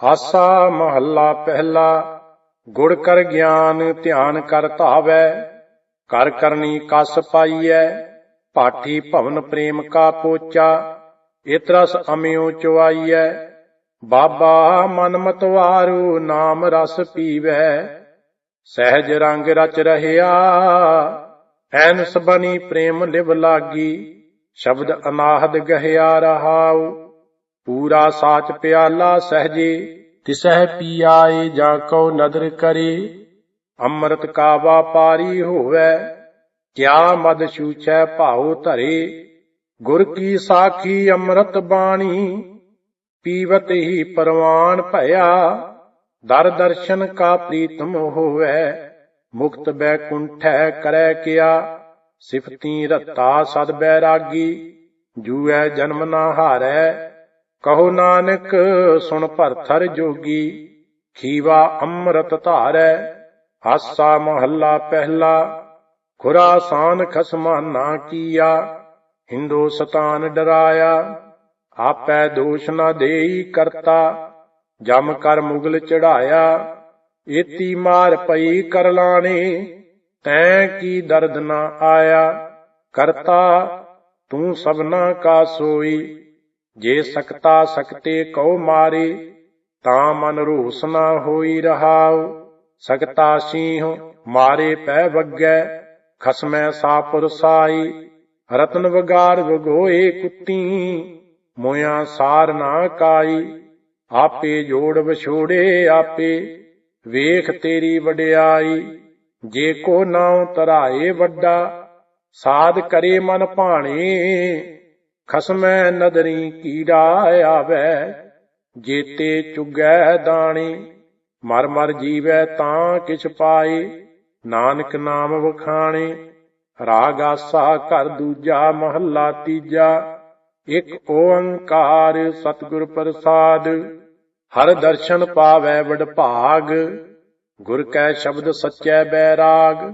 ਆਸਾ ਮਹੱਲਾ ਪਹਿਲਾ, ਗੁੜ ਕਰ ਗਿਆਨ ਧਿਆਨ ਕਰ ਧਾਵੈ, ਕਰ ਕਰਨੀ ਕਸ ਪਾਈਐ, ਪਾਠੀ ਭਵਨ ਪ੍ਰੇਮ ਕਾ ਪੋਚਾ ਇਤਰਸ ਅਮਿਓ ਚੁਆਈਐ, ਬਾਬਾ ਮਨ ਮਤਵਾਰੂ ਨਾਮ ਰਸ ਪੀਵੈ, ਸਹਿਜ ਰੰਗ ਰਚ ਰਹਿਆ ਐਨਸ ਬਣੀ ਪ੍ਰੇਮ ਲਿਵ ਲਾਗੀ, ਸ਼ਬਦ ਅਨਾਹਦ ਗਹਿਆ ਰਹਾਉ ਪੂਰਾ ਸਾਚ ਪਿਆਲਾ ਸਹਜੇ, ਤਿਸਹਿ ਪੀਆਏ ਜਾਂ ਕਉ ਨਦਰ ਕਰੇ, ਅੰਮ੍ਰਿਤ ਕਾ ਵਾਪਾਰੀ ਹੋਵੇ, ਕਿਆ ਮਦ ਛੂਛੈ ਭਾਉ ਧਰੇ, ਗੁਰ ਕੀ ਸਾਖੀ ਅੰਮ੍ਰਿਤ ਬਾਣੀ, ਪੀਵਤ ਹੀ ਪਰਵਾਨ ਭਇਆ, ਦਰ ਦਰਸ਼ਨ ਕਾ ਪ੍ਰੀਤਮ ਹੋਵੇ, ਮੁਕਤ ਬੈਕੁੰਠੈ ਕਰੈ ਕਿਆ, ਸਿਫਤੀ ਰਤਾ ਸਦ ਬੈਰਾਗੀ ਜੂਐ ਜਨਮ ਨਾ ਹਾਰੈ ਕਹੋ ਨਾਨਕ, ਸੁਣ ਭਰਥਰ ਜੋਗੀ, ਖੀਵਾ ਅੰਮ੍ਰਿਤ ਧਾਰੈ, ਹਾਸਾ ਮਹੱਲਾ ਪਹਿਲਾ ਖੁਰਾਸਾਨ ਖਸਮਾਨਾ ਨਾ ਕੀਆ ਹਿੰਦੁਸਤਾਨ ਡਰਾਇਆ, ਆਪੈ ਦੋਸ਼ ਨਾ ਦੇਈ ਕਰਤਾ, ਜਮ ਕਰ ਮੁਗਲ ਚੜਾਇਆ, ਏਤੀ ਮਾਰ ਪਈ ਕਰ ਤੈ ਕੀ ਦਰਦ ਨਾ ਆਇਆ, ਕਰਤਾ, ਤੂੰ ਸਭਨਾ ਕਾ ਸੋਈ ਜੇ ਸਕਤਾ ਸਕਤੇ ਕਉ ਮਾਰੇ, ਤਾਂ ਮਨ ਰੋਸ ਨਾ ਹੋਈ ਰਹਾਉ। ਸਕਤਾ ਸੀਹ ਮਾਰੇ ਪੈ ਵੱਗੈ, ਖਸਮੈ ਸਾਪੁਰ ਸਾਈ। ਰਤਨ ਵਗਾਰ ਵਗੋਏ ਕੁੱਤੀ, ਮੋਇਆ ਸਾਰ ਨਾ ਕਾਈ। ਆਪੇ ਜੋੜ ਵਿਛੋੜੇ ਆਪੇ, ਵੇਖ ਤੇਰੀ ਵਡਿਆਈ। ਜੇ ਕੋ ਨਾਉ ਤਰਾਏ ਵੱਡਾ, ਸਾਧ ਕਰੇ ਮਨ ਭਾਣੇ। ਖਸਮੈ ਨਦਰੀ ਕੀੜਾ ਆਵੈ, ਜੇਤੇ ਚੁਗੈ ਦਾਣੀ, ਮਰ ਮਰ ਜੀਵੈ ਤਾਂ ਕਿਛ ਪਾਏ, ਨਾਨਕ ਨਾਮ ਵਖਾਣੇ, ਰਾਗ ਆਸਾ ਘਰ ਦੂਜਾ, ਮਹੱਲਾ ਤੀਜਾ, ਇਕ ਓੰਕਾਰ ਸਤਿਗੁਰ ਪ੍ਰਸਾਦ, ਹਰ ਦਰਸ਼ਨ ਪਾਵੈ ਵਡ ਭਾਗ ਗੁਰ ਕੈ ਸ਼ਬਦ ਸੱਚੈ ਬੈਰਾਗ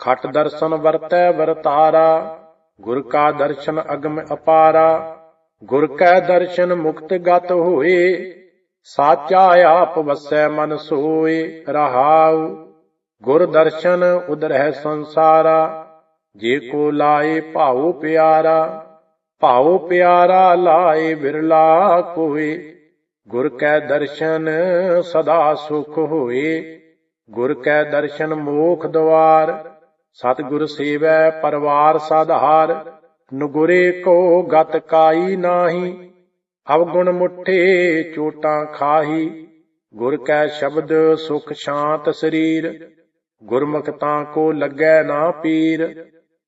ਖਟ ਦਰਸ਼ਨ ਵਰਤੈ ਵਰਤਾਰਾ ਗੁਰ ਕਾ ਦਰਸ਼ਨ ਅਗਮ ਅਪਾਰਾ, ਗੁਰ ਕੈ ਦਰਸ਼ਨ ਮੁਕਤ ਗਤ ਹੋਏ, ਸਾਚਾ ਆਪ ਵਸੈ ਮਨ ਸੋਏ, ਰਹਾਉ। ਗੁਰ ਦਰਸ਼ਨ ਉਦਰਹਿ ਸੰਸਾਰਾ, ਜੇ ਕੋ ਲਾਏ ਭਾਉ ਪਿਆਰਾ ਭਾਉ ਪਿਆਰਾ ਲਾਏ ਵਿਰਲਾ ਕੋਏ। ਗੁਰ ਕੈ ਦਰਸ਼ਨ ਸਦਾ ਸੁਖ ਹੋਏ, ਗੁਰ ਕੈ ਦਰਸ਼ਨ ਮੋਖ ਦਵਾਰ ਸਤਿਗੁਰ ਸੇਵੈ ਪਰਵਾਰ ਸਾਧਾਰ, ਨੁਗੁਰੇ ਕੋ ਗਤ ਕਾਈ ਨਾਹੀ, ਅਵਗੁਣ ਮੁਠੇ ਚੋਟਾਂ ਖਾਹੀ, ਗੁਰ ਕੈ ਸ਼ਬਦ ਸੁਖ ਸ਼ਾਂਤ ਸਰੀਰ, ਗੁਰਮੁਖ ਤਾਂ ਕੋ ਲੱਗੈ ਨਾ ਪੀਰ,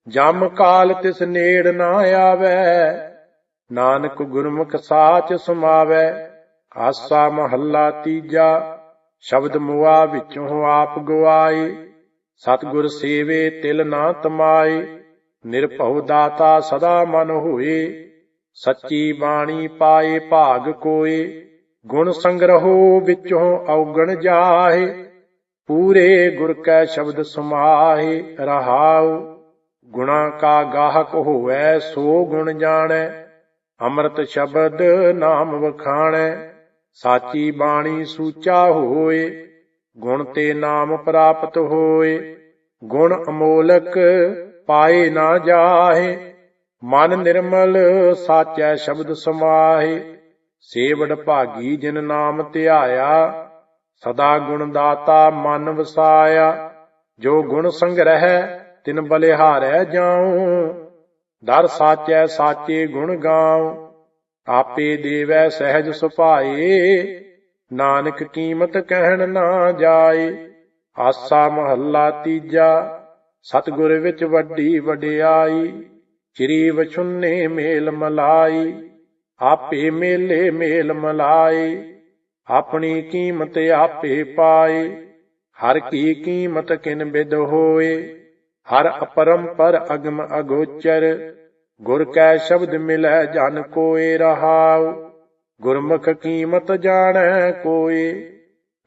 ਜਮ ਕਾਲ ਤਿਸ ਨੇੜ ਨਾ ਆਵੈ, ਨਾਨਕ ਗੁਰਮੁਖ ਸਾਚ ਸਮਾਵੈ, ਆਸਾ ਮਹੱਲਾ ਤੀਜਾ, ਸ਼ਬਦ ਮੁਆ ਵਿੱਚੋਂ ਆਪ ਗਵਾਏ। ਸਤਿਗੁਰ ਸੇਵੇ ਤਿਲ ਨਾ ਤਮਾਏ, ਨਿਰਭਉ ਦਾਤਾ ਸਦਾ ਮਨ ਹੋਏ। ਸੱਚੀ ਬਾਣੀ ਪਾਏ ਭਾਗ ਕੋਏ, ਗੁਣ ਸੰਗ੍ਰਹੋ ਵਿੱਚੋਂ ਔਗਣ ਜਾਹੇ। ਪੂਰੇ ਗੁਰ ਕੈ ਸ਼ਬਦ ਸਮਾਹੇ, ਰਹਾਉ। ਗੁਣਾ ਕਾ ਗਾਹਕ ਹੋਵੈ, ਸੋ ਗੁਣ ਜਾਣੈ। ਅੰਮ੍ਰਿਤ ਸ਼ਬਦ ਨਾਮ ਵਖਾਣੈ, ਸਾਚੀ ਬਾਣੀ ਸੂਚਾ ਹੋਏ। ਗੁਣ ਤੇ ਨਾਮ ਪ੍ਰਾਪਤ ਹੋਏ। ਗੁਣ ਅਮੋਲਕ ਪਾਏ ਨਾ ਜਾਹੇ। ਮਨ ਨਿਰਮਲ ਸਾਚੈ ਸ਼ਬਦ ਸਮਾਹੇ। ਸੇਵੜ ਭਾਗੀ ਜਿਨ ਨਾਮ ਧਿਆਇਆ, ਸਦਾ ਗੁਣ ਦਾਤਾ ਮਨ ਵਸਾਇਆ। ਜੋ ਗੁਣ ਸੰਗ੍ਰਹਿ, ਤਿਨ ਬਲਿਹਾਰੈ ਜਾਉ। ਦਰ ਸਾਚੈ ਸਾਚੇ ਗੁਣ ਗਾਉ। ਆਪੇ ਦੇਵੈ ਸਹਿਜ ਸੁਭਾਏ। ਨਾਨਕ ਕੀਮਤ ਕਹਿਣ ਨਾ ਜਾਏ, ਆਸਾ ਮਹੱਲਾ ਤੀਜਾ, ਸਤਿਗੁਰ ਵਿੱਚ ਵੱਡੀ ਵਡਿਆਈ, ਚਿਰੀ ਵਛੁੰਨੇ ਮੇਲ ਮਲਾਈ, ਆਪੇ ਮੇਲੇ ਮੇਲ ਮਲਾਏ, ਆਪਣੀ ਕੀਮਤ ਆਪੇ ਪਾਏ, ਹਰ ਕੀ ਕੀਮਤ ਕਿਨ ਬਿਦ ਹੋਏ, ਹਰ ਅਪਰੰਪਰ ਅਗਮ ਅਗੋਚਰ, ਗੁਰ ਕੈ ਸ਼ਬਦ ਮਿਲੈ ਜਨ ਕੋਏ ਰਹਾਉ ਗੁਰਮੁਖ ਕੀਮਤ ਜਾਣੈ ਕੋਏ,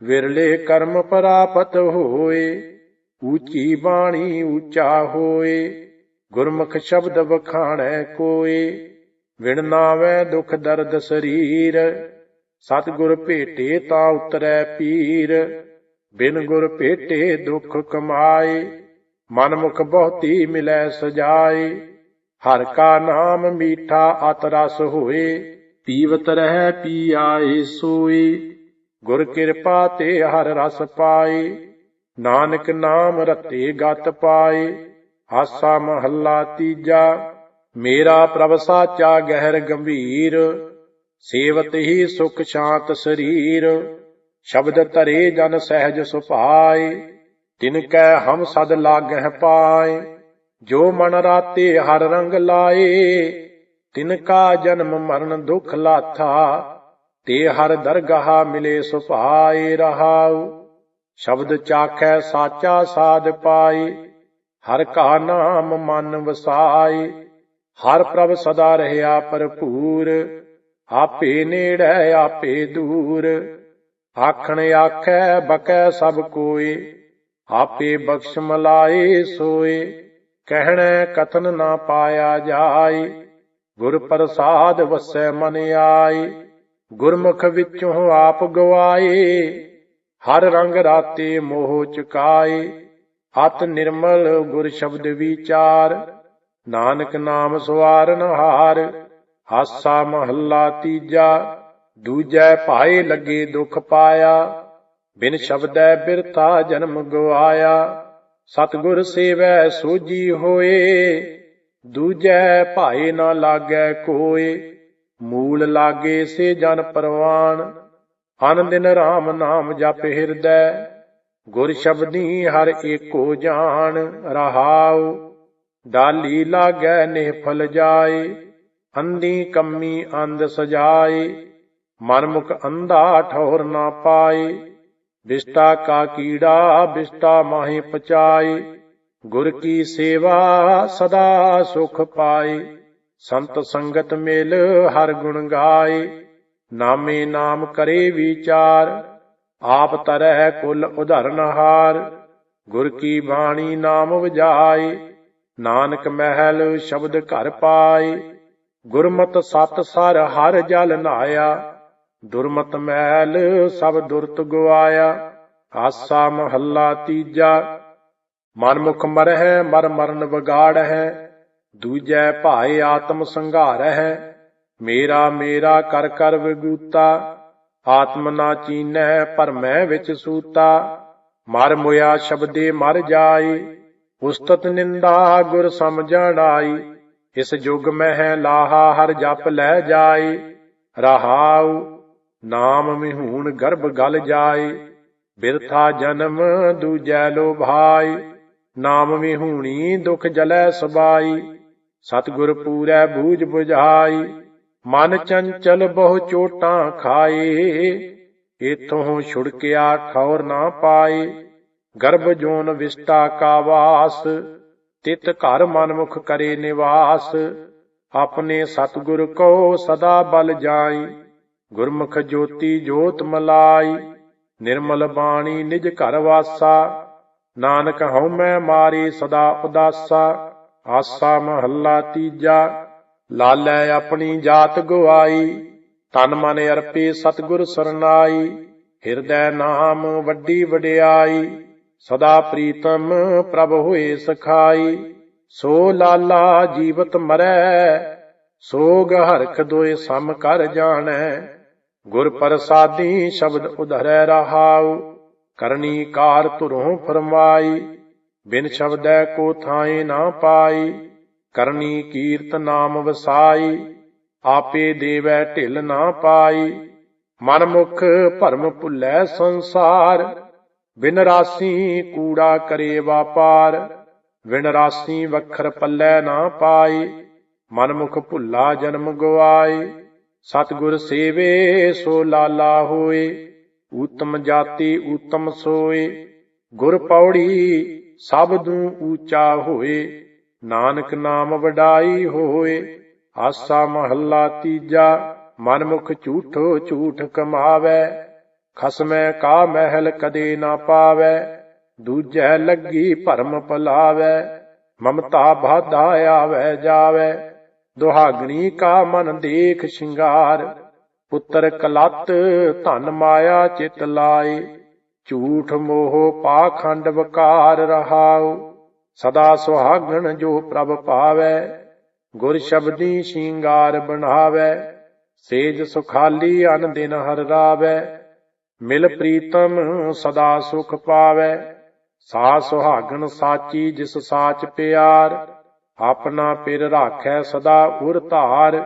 ਵਿਰਲੇ ਕਰਮ ਪ੍ਰਾਪਤ ਹੋਏ, ਊਚੀ ਬਾਣੀ ਊਚਾ ਹੋਏ, ਗੁਰਮੁਖ ਸ਼ਬਦ ਵਖਾਣੈ ਕੋਏ, ਵਿਣ ਦੁਖ ਦਰਦ ਸਰੀਰ, ਸਤਿਗੁਰ ਭੇਟੇ ਤਾਂ ਉਤਰੈ ਪੀਰ, ਬਿਨ ਗੁਰ ਭੇਟੇ ਦੁਖ ਕਮਾਏ ਮਨ ਮੁਖ ਬਹੁਤੀ ਮਿਲੈ ਸਜਾਏ, ਹਰ ਕਾ ਨਾਮ ਮੀਠਾ ਅਤ ਰਸ ਹੋਏ ਪੀਵਤ ਰਹਿ ਪੀ ਆਏ ਸੋਈ ਗੁਰ ਕਿਰਪਾ ਤੇ ਹਰ ਰਸ ਪਾਏ। ਨਾਨਕ ਨਾਮ ਰਤੇ ਗਤ ਪਾਏ। ਆਸਾ ਮਹੱਲਾ ਤੀਜਾ। ਮੇਰਾ ਪ੍ਰਭ ਸਾਚਾ ਗਹਿਰ ਗੰਭੀਰ। ਸੇਵਤ ਹੀ ਸੁਖ ਸ਼ਾਂਤ ਸਰੀਰ। ਸ਼ਬਦ ਧਰੇ ਜਨ ਸਹਿਜ ਸੁਭਾਏ। ਤਿਨ ਕੈ ਹਮ ਸਦ ਲਾਗਹਿ ਪਾਏ। ਜੋ ਮਨ ਰਾਤੇ ਹਰ ਰੰਗ ਲਾਏ। ਤਿਨ ਕਾ ਜਨਮ ਮਰਨ ਦੁਖ ਲਾਥਾ, ਤੇ ਹਰ ਦਰਗਾਹ ਮਿਲੇ ਸੁਭਾਏ ਰਹਾਉ। ਸ਼ਬਦ ਚਾਖੈ ਸਾਚਾ ਸਾਧ ਪਾਏ, ਹਰ ਕਾ ਨਾਮ ਮਨ ਵਸਾਏ। ਹਰ ਪ੍ਰਭ ਸਦਾ ਰਹਿਆ ਭਰਪੂਰ, ਆਪੇ ਨੇੜੇ, ਆਪੇ ਦੂਰ। ਆਖਣ ਆਖੈ, ਬਕੈ ਸਭ ਕੋਏ, ਆਪੇ ਬਖਸ਼ ਮਲਾਏ ਸੋਏ। ਕਹਿਣੈ ਕਥਨ ਨਾ ਪਾਇਆ ਜਾਏ। ਗੁਰ ਪ੍ਰਸਾਦ ਵਸੈ ਮਨ ਆਏ, ਗੁਰਮੁਖ ਵਿੱਚੋਂ ਆਪ ਗਵਾਏ, ਹਰ ਰੰਗ ਰਾਤੇ ਮੋਹ ਚੁਕਾਏ ਅਤ ਨਿਰਮਲ ਗੁਰ ਸ਼ਬਦ ਵਿਚਾਰ, ਨਾਨਕ ਨਾਮ ਸਵਾਰਨ ਹਾਰ ਹਾਸਾ ਮਹੱਲਾ ਤੀਜਾ, ਦੂਜੈ ਭਾਏ ਲੱਗੇ ਦੁਖ ਪਾਇਆ, ਬਿਨ ਸ਼ਬਦੈ ਬਿਰਤਾ ਜਨਮ ਗਵਾਇਆ, ਸਤਿਗੁਰ ਸੇਵੈ ਸੋਜੀ ਹੋਏ ਦੂਜੈ ਭਾਏ ਨਾ ਲਾਗੈ ਕੋਏ, ਮੂਲ ਲਾਗੇ ਸੇ ਜਨ ਪਰਵਾਨ ਅਨ ਦਿਨ RAM ਨਾਮ ਜਪ ਹਿਰਦੈ, ਗੁਰ ਸ਼ਬਦੀ ਹਰ ਏਕੋ ਜਾਣ, ਰਹਾਉ। ਡਾਲੀ ਲਾਗੈ ਨਿਹਫਲ ਜਾਏ ਅੰਦੀ ਕੰਮੀ ਅੰਧ ਸਜਾਏ। ਮਨ ਮੁਖ ਅੰਧਾ ਠੌਰ ਨਾ ਪਾਏ, ਬਿਸ਼ਟਾ ਕਾ ਕੀੜਾ ਬਿਸ਼ਟਾ ਮਾਹੀ ਪਚਾਏ। ਗੁਰ ਕੀ ਸੇਵਾ ਸਦਾ ਸੁਖ ਪਾਏ, ਸੰਤ ਸੰਗਤ ਮੇਲ ਹਰ ਗੁਣ ਗਾਏ, ਨਾਮੇ ਨਾਮ ਕਰੇ ਵਿਚਾਰ, ਆਪ ਤਰਹਿ ਕੁਲ ਉਧਰਨ ਹਾਰ, ਗੁਰ ਕੀ ਬਾਣੀ ਨਾਮ ਵਜਾਏ, ਨਾਨਕ ਮਹਿਲ ਸ਼ਬਦ ਘਰ ਪਾਏ, ਗੁਰਮਤ ਸਤ ਸਰ ਹਰ ਜਲ ਨਾਇਆ, ਦੁਰਮਤ ਮਹਿਲ ਸਭ ਦੁਰਤ ਗਵਾਇਆ, ਆਸਾ ਮਹੱਲਾ ਤੀਜਾ ਮਨਮੁਖ ਮਰਹਿ, ਮਰ ਮਰਨ ਵਿਗਾੜ ਹੈ ਦੂਜੈ ਭਾਏ ਆਤਮ ਸੰਘਾਰ ਹੈ ਮੇਰਾ ਮੇਰਾ ਕਰ ਕਰ ਵਿਗੂਤਾ, ਆਤਮ ਨਾ ਚੀਨੈ ਭਰਮੈ ਵਿੱਚ ਸੂਤਾ, ਮਰ ਮੁਆ ਸ਼ਬਦੇ ਮਰ ਜਾਏ, ਉਸਤਤ ਨਿੰਦਾ ਗੁਰ ਸਮਝਣ ਆਈ ਇਸ ਯੁਗ ਮਹਿ ਲਾਹਾ ਹਰ ਜਪ ਲੈ ਜਾਏ, ਰਹਾਉ ਨਾਮ ਮਿਹੂਣ ਗਰਭ ਗਲ ਜਾਏ, ਬਿਰਥਾ ਜਨਮ ਦੂਜੈ ਲੋਭਾਈ ਨਾਮ ਵਿਹੂਣੀ ਦੁਖ ਜਲੈ ਸਬਾਈ। ਸਤਿਗੁਰ ਪੂਰੈ ਬੂਝ 부ਝਾਈ ਮਨ ਚੰਚਲ ਬਹੁ ਚੋਟਾਂ ਖਾਏ ਇਥੋਂ ਛੁੜਕਿਆ ਠੌਰ ਨਾ ਪਾਏ ਗਰਭ ਜੋਨ ਵਿਸਟਾ ਕਾ ਵਾਸ। ਤਿਤ ਘਰ ਮਨਮੁਖ ਕਰੇ ਨਿਵਾਸ, ਆਪਣੇ ਸਤਿਗੁਰ ਕੋ ਸਦਾ ਬਲ ਜਾਈ। ਗੁਰਮੁਖ ਜੋਤੀ ਜੋਤ ਮਲਾਈ, ਨਿਰਮਲ ਬਾਣੀ ਨਿਜ ਘਰ ਵਾਸਾ। ਨਾਨਕ ਹਉ ਮੈਂ ਮਾਰੀ ਸਦਾ ਉਦਾਸਾ, ਆਸਾ ਮਹੱਲਾ ਤੀਜਾ, ਲਾਲੈ ਆਪਣੀ ਜਾਤ ਗਵਾਈ ਤਨ ਮਨ ਅਰਪੇ ਸਤਿਗੁਰ ਸਰਨਾਈ, ਹਿਰਦੈ ਨਾਮ ਵੱਡੀ ਵਡਿਆਈ, ਸਦਾ ਪ੍ਰੀਤਮ ਪ੍ਰਭ ਹੋਏ ਸਖਾਈ, ਸੋ ਲਾਲਾ ਜੀਵਤ ਮਰੈ, ਸੋਗ ਹਰਖ ਦੋਏ ਸਮ ਕਰ ਜਾਣੈ, ਗੁਰ ਪ੍ਰਸਾਦੀ ਸ਼ਬਦ ਉਧਰੈ ਰਹਾਉ ਕਰਨੀ ਕਾਰ ਧੁਰੋਂ ਫਰਮਾਈ, ਬਿਨ ਸ਼ਬਦੈ ਕੋ ਥਾਏ ਨਾ ਪਾਈ, ਕਰਨੀ ਕੀਰਤ ਨਾਮ ਵਸਾਈ, ਆਪੇ ਦੇਵੈ ਢਿਲ ਨਾ ਪਾਈ ਮਨ ਮੁਖ ਭਰਮ ਭੁੱਲੈ ਸੰਸਾਰ, ਬਿਨ ਰਾਸੀ ਕੂੜਾ ਕਰੇ ਵਾਪਾਰ ਵਿਣ ਰਾਸੀ ਵਖਰ ਪੱਲੇ ਨਾ ਪਾਈ ਮਨ ਮੁਖ ਭੁੱਲਾ ਜਨਮ ਗਵਾਏ ਸਤਿਗੁਰ ਸੇਵੇ ਸੋ ਲਾਲਾ ਹੋਏ। ਊਤਮ ਜਾਤੀ ਊਤਮ ਸੋਏ, ਗੁਰ ਪੌੜੀ ਸਭ ਨੂੰ ਊਚਾ ਹੋਏ, ਨਾਨਕ ਨਾਮ ਵਡਾਈ ਹੋਏ, ਆਸਾ ਮਹੱਲਾ ਤੀਜਾ ਮਨ ਮੁਖ ਝੂਠੋ ਝੂਠ ਕਮਾਵੇ, ਖਸਮੈ ਕਾ ਮਹਿਲ ਕਦੇ ਨਾ ਪਾਵੇ, ਦੂਜੈ ਲੱਗੀ ਭਰਮ ਪਲਾਵੇ ਮਮਤਾ ਬਾਧਾ ਆਵੇ ਜਾਵੇ, ਦੁਹਾਗਣੀ ਕਾ ਮਨ ਦੇਖ ਸ਼ਿੰਗਾਰ ਪੁੱਤਰ ਕਲਤ ਧਨ ਮਾਇਆ ਚਿਤ ਲਾਏ, ਝੂਠ ਮੋਹ ਪਾਖੰਡ ਵਕਾਰ ਰਹਾਉ, ਸਦਾ ਸੁਹਾਗਣ ਜੋ ਪ੍ਰਭ ਪਾਵੈ, ਗੁਰ ਸ਼ਬਦੀ ਸ਼ਿੰਗਾਰ ਬਣਾਵੈ, ਸੇਜ ਸੁਖਾਲੀ ਅਨ ਦਿਨ ਹਰ ਰਾਵੈ, ਮਿਲ ਪ੍ਰੀਤਮ ਸਦਾ ਸੁਖ ਪਾਵੈ, ਸਾ ਸੁਹਾਗਣ ਸਾਚੀ ਜਿਸ ਸਾਚ ਪਿਆਰ, ਆਪਣਾ ਪਿਰ ਰਾਖੈ ਸਦਾ ਉਰ ਧਾਰ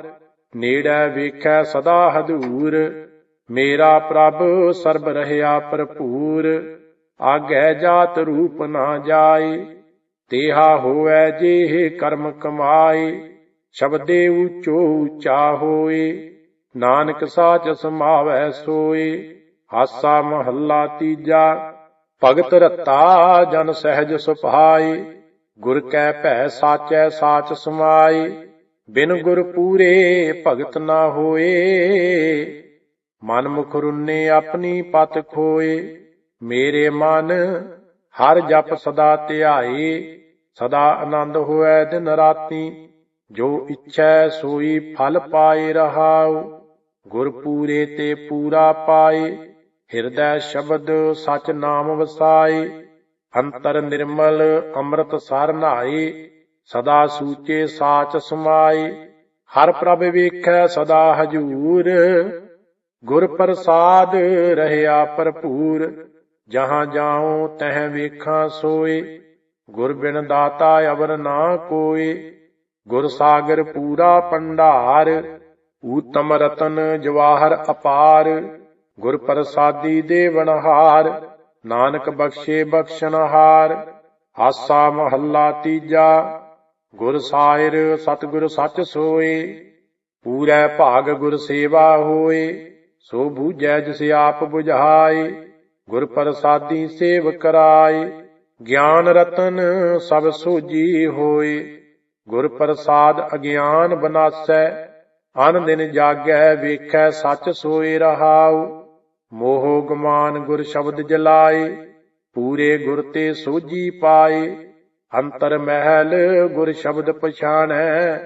ਨੇੜੈ ਵੇਖੈ ਸਦਾ ਹਦੂਰ। ਮੇਰਾ ਪ੍ਰਭ ਸਰਬ ਰਹਿਆ ਭਰਪੂਰ। ਆਗੈ ਜਾਤ ਰੂਪ ਨਾ ਜਾਏ। ਤੇਹਾ ਹੋਐ ਜੇ ਕਰਮ ਕਮਾਏ। ਸ਼ਬਦੇ ਉੱਚੋ ਉੱਚਾ ਹੋਏ। ਨਾਨਕ ਸਾਚ ਸਮਾਵੈ ਸੋਏ। ਹਾਸਾ ਮਹੱਲਾ ਤੀਜਾ। ਭਗਤ ਰਤਾ ਜਨ ਸਹਿਜ ਸੁਭਾਈ ਗੁਰ ਕੈ ਭੈ ਸਾਚੈ ਸਾਚ ਸਮਾਈ ਬਿਨ ਗੁਰ ਪੂਰੇ ਭਗਤ ਨਾ ਹੋਏ। ਮਨ ਮੁਖ ਰੁੰਨੇ ਆਪਣੀ ਪਤ ਖੋਏ। ਮੇਰੇ ਮਨ ਹਰ ਜਪ ਸਦਾ ਧਿਆਏ। ਸਦਾ ਆਨੰਦ ਹੋਐ ਦਿਨ ਰਾਤੀ। ਜੋ ਇੱਛੈ ਸੋਈ ਫਲ ਪਾਏ ਰਹਾਉ। ਗੁਰ ਪੂਰੇ ਤੇ ਪੂਰਾ ਪਾਏ। ਹਿਰਦੈ ਸ਼ਬਦ ਸਚ ਨਾਮ ਵਸਾਏ। ਅੰਤਰ ਨਿਰਮਲ ਅੰਮ੍ਰਿਤ ਸਰ ਨਾਏ ਸਦਾ ਸੂਚੇ ਸਾਚ ਸਮਾਏ। ਹਰ ਪ੍ਰਭ ਵੇਖੈ ਸਦਾ ਹਜੂਰ। ਗੁਰ ਪ੍ਰਸਾਦ ਰਹਿਆ ਭਰਪੂਰ। ਜਹਾਂ ਜਾਉ ਤਹ ਵੇਖਾਂ ਸੋਏ। ਗੁਰ ਬਿਨ ਦਾਤਾ ਅਵਰ ਨਾ ਕੋਏ। ਗੁਰ ਸਾਗਰ ਪੂਰਾ ਭੰਡਾਰ। ਊਤਮ ਰਤਨ ਜਵਾਹਰ ਅਪਾਰ। ਗੁਰ ਪ੍ਰਸਾਦੀ ਦੇਵਨਹਾਰ ਨਾਨਕ ਬਖਸ਼ੇ ਬਖਸ਼ਨਹਾਰ। ਆਸਾ ਮਹੱਲਾ ਤੀਜਾ। ਗੁਰ ਸਾਇਰ ਸਤਿਗੁਰ ਸੱਚ ਸੋਏ, ਪੂਰੈ ਭਾਗ ਗੁਰ ਸੇਵਾ ਹੋਏ, ਸੋ ਬੂਝੈ ਜਿਸ ਆਪ 부ਝਾਏ ਗੁਰ ਪ੍ਰਸਾਦੀ ਸੇਵ ਕਰਾਏ, ਗਿਆਨ ਰਤਨ ਸਭ ਸੋਜੀ ਹੋਏ, ਗੁਰ ਪ੍ਰਸਾਦ ਅਗਿਆਨ ਬਨਾਸੈ, ਅਨ ਦਿਨ ਜਾਗੈ ਵੇਖੈ ਸੱਚ ਸੋਏ ਰਹਾਉ, ਮੋਹ ਗਮਾਨ ਗੁਰ ਸ਼ਬਦ ਜਲਾਏ, ਪੂਰੇ ਗੁਰ ਤੇ ਸੋਜੀ ਪਾਏ ਅੰਤਰ ਮਹਿਲ ਗੁਰ ਸ਼ਬਦ ਪਛਾਣੈ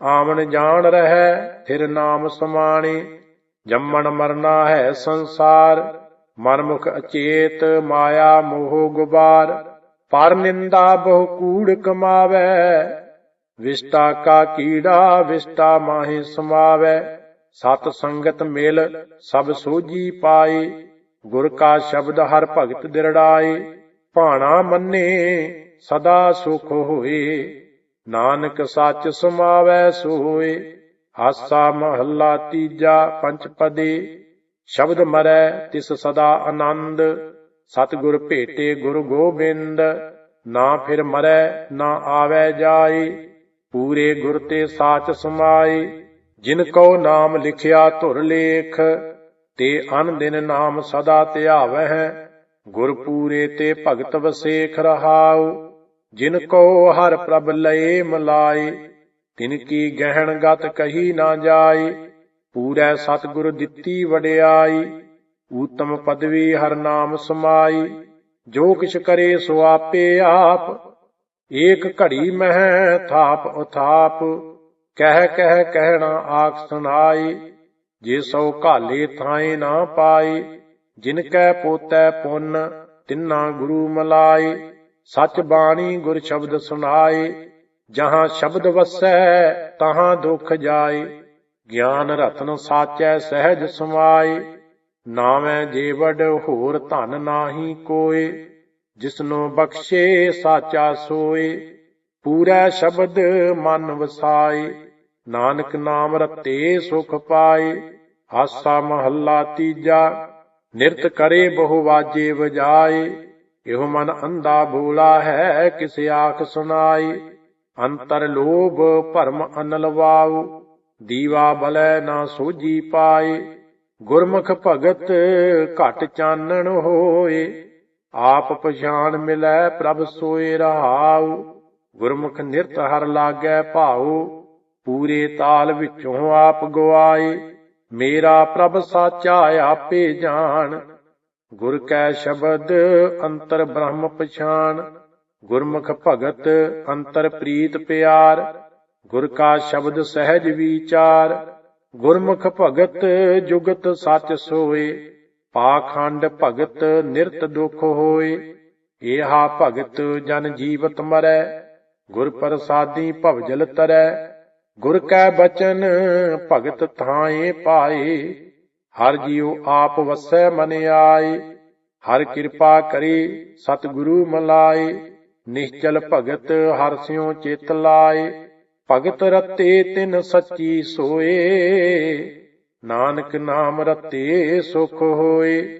ਆਵਣ ਜਾਣ ਰਹਿ ਫਿਰ ਨਾਮ ਸਮਾਣੇ। ਜੰਮਣ ਮਰਨਾ ਹੈ ਸੰਸਾਰ ਮਨਮੁਖ ਅਚੇਤ, ਮਾਇਆ ਮੋਹ ਗੁਬਾਰ। ਪਰ ਨਿੰਦਾ ਬਹੁ ਕੂੜ ਕਮਾਵੈ, ਵਿਸ਼ਟਾ ਕਾ ਕੀੜਾ, ਵਿਸ਼ਟਾ ਮਾਹੀ ਸਮਾਵੈ। ਸਤ ਸੰਗਤ ਮਿਲ ਸਭ ਸੋਜੀ ਪਾਏ, ਗੁਰ ਕਾ ਸ਼ਬਦ ਹਰ ਭਗਤ ਦਿਰੜਾਏ। ਭਾਣਾ ਮੰਨੇ ਸਦਾ ਸੁਖ ਹੋਏ। ਨਾਨਕ ਸੱਚ ਸਮਾਵੈ ਸੋਏ। ਹਾਸਾ ਮਹੱਲਾ ਤੀਜਾ ਪੰਚਪਦੇ ਸ਼ਬਦ ਮਰੈ ਤਿਸ ਸਦਾ ਆਨੰਦ। ਸਤਿਗੁਰ ਭੇਟੇ ਗੁਰੂ ਗੋਬਿੰਦ। ਨਾ ਫਿਰ ਮਰੈ, ਨਾ ਆਵੈ ਜਾਏ। ਪੂਰੇ ਗੁਰ ਤੇ ਸਾਚ ਸਮਾਏ। ਜਿਨ ਕੋ ਨਾਮ ਲਿਖਿਆ ਧੁਰ ਲੇਖ, ਤੇ ਅਨ ਦਿਨ ਨਾਮ ਸਦਾ ਧਿਆਵਹਿ। ਗੁਰ ਪੂਰੇ ਤੇ ਭਗਤ ਵਸੇਖ ਰਹਾਉ। ਜਿਨ ਕੋ ਹਰ ਪ੍ਰਭ ਲਏ ਮਲਾਏ, ਤਿਨ ਕੀ ਗਹਿਣ ਗਤ ਕਹੀ ਨਾ ਜਾਏ, ਪੂਰੈ ਸਤਿਗੁਰ ਦਿੱਤੀ ਵਡਿਆਈ, ਊਤਮ ਪਦਵੀ ਹਰ ਨਾਮ ਸਮਾਈ, ਜੋ ਕਿਛ ਕਰੇ ਸੋ ਆਪੇ ਆਪ, ਏਕ ਘੜੀ ਮਹਿ ਥਾਪ ਉਥਾਪ, ਕਹਿ ਕਹਿ ਕਹਿਣਾ ਆਖ ਸੁਨਾਈ ਜੇ ਸੋ ਘਾਲੇ ਥਾਏ ਨਾ ਪਾਈ, ਜਿਨ ਕੈ ਪੋਤੈ ਪੁੰਨ, ਤਿੰਨਾ ਗੁਰੂ ਮਲਾਈ ਸਚ ਬਾਣੀ ਗੁਰ ਸ਼ਬਦ ਸੁਨਾਏ ਜਹਾਂ ਸ਼ਬਦ ਵਸੈ, ਤਹਾਂ ਦੁਖ ਜਾਏ। ਗਿਆਨ ਰਤਨ ਸਾਚੈ ਸਹਿਜ ਸਮਾਏ ਨਾਵੇਂ ਜੀਵੜ ਹੋਰ ਧਨ ਨਾਹੀ ਕੋਏ। ਜਿਸਨੂੰ ਬਖਸ਼ੇ ਸਾਚਾ ਸੋਏ, ਪੂਰਾ ਸ਼ਬਦ ਮਨ ਵਸਾਏ। ਨਾਨਕ ਨਾਮ ਰਤੇ ਸੁਖ ਪਾਏ ਹਾਸਾ ਮਹੱਲਾ ਤੀਜਾ, ਨਿਰਤ ਕਰੇ ਬਹੁ ਵਾਜੇ ਵਜਾਏ। ਇਹੋ ਮਨ ਅੰਧਾ ਭੋਲਾ ਹੈ, ਕਿਸ ਆਖ ਸੁਨਾਈ ਅੰਤਰ ਲੋਭ ਭਰਮ ਅਨਲਵਾਉ ਦੀਵਾ ਬਲੈ ਨਾ ਸੋਜੀ ਪਾਏ। ਗੁਰਮੁਖ ਭਗਤ ਘਟ ਚਾਨਣ ਹੋਏ, ਆਪ ਪਛਾਨ ਮਿਲੈ ਪ੍ਰਭ ਸੋਏ ਰਹਾਉ। ਗੁਰਮੁਖ ਨਿਰਤ ਹਰ ਲਾਗੈ ਭਾਉ, ਪੂਰੇ ਤਾਲ ਵਿੱਚੋਂ ਆਪ ਗਵਾਏ। ਮੇਰਾ ਪ੍ਰਭ ਸਾਚਾ ਆਪੇ ਜਾਣ ਗੁਰ ਕੈ ਸ਼ਬਦ ਅੰਤਰ ਬ੍ਰਹਮ ਪਛਾਨ, ਗੁਰਮੁਖ ਭਗਤ ਅੰਤਰ ਪ੍ਰੀਤ ਪਿਆਰ, ਗੁਰ ਕਾ ਸ਼ਬਦ ਸਹਿਜ ਵਿਚਾਰ, ਗੁਰਮੁਖ ਭਗਤ ਜੁਗਤ ਸੱਚ ਸੋਏ ਪਾਖੰਡ ਭਗਤ ਨਿਰਤ ਦੁਖ ਹੋਏ, ਏਹਾ ਭਗਤ ਜਨ ਜੀਵਤ ਮਰੈ, ਗੁਰ ਪ੍ਰਸਾਦੀ ਭਵਜਲ ਤਰੈ, ਗੁਰ ਕੈ ਬਚਨ ਭਗਤ ਥਾਏ ਪਾਏ। ਹਰ ਜੀਉ ਆਪ ਵਸੈ ਮਨ ਆਏ, ਹਰ ਕਿਰਪਾ ਕਰੇ ਸਤਿਗੁਰੂ ਮਲਾਏ, ਨਿਸ਼ਚਲ ਭਗਤ ਹਰ ਸਿਉ ਚਿਤ ਲਾਏ, ਭਗਤ ਰਤੇ ਤਿਨ ਸੱਚੀ ਸੋਏ, ਨਾਨਕ ਨਾਮ ਰਤੇ ਸੁਖ ਹੋਏ।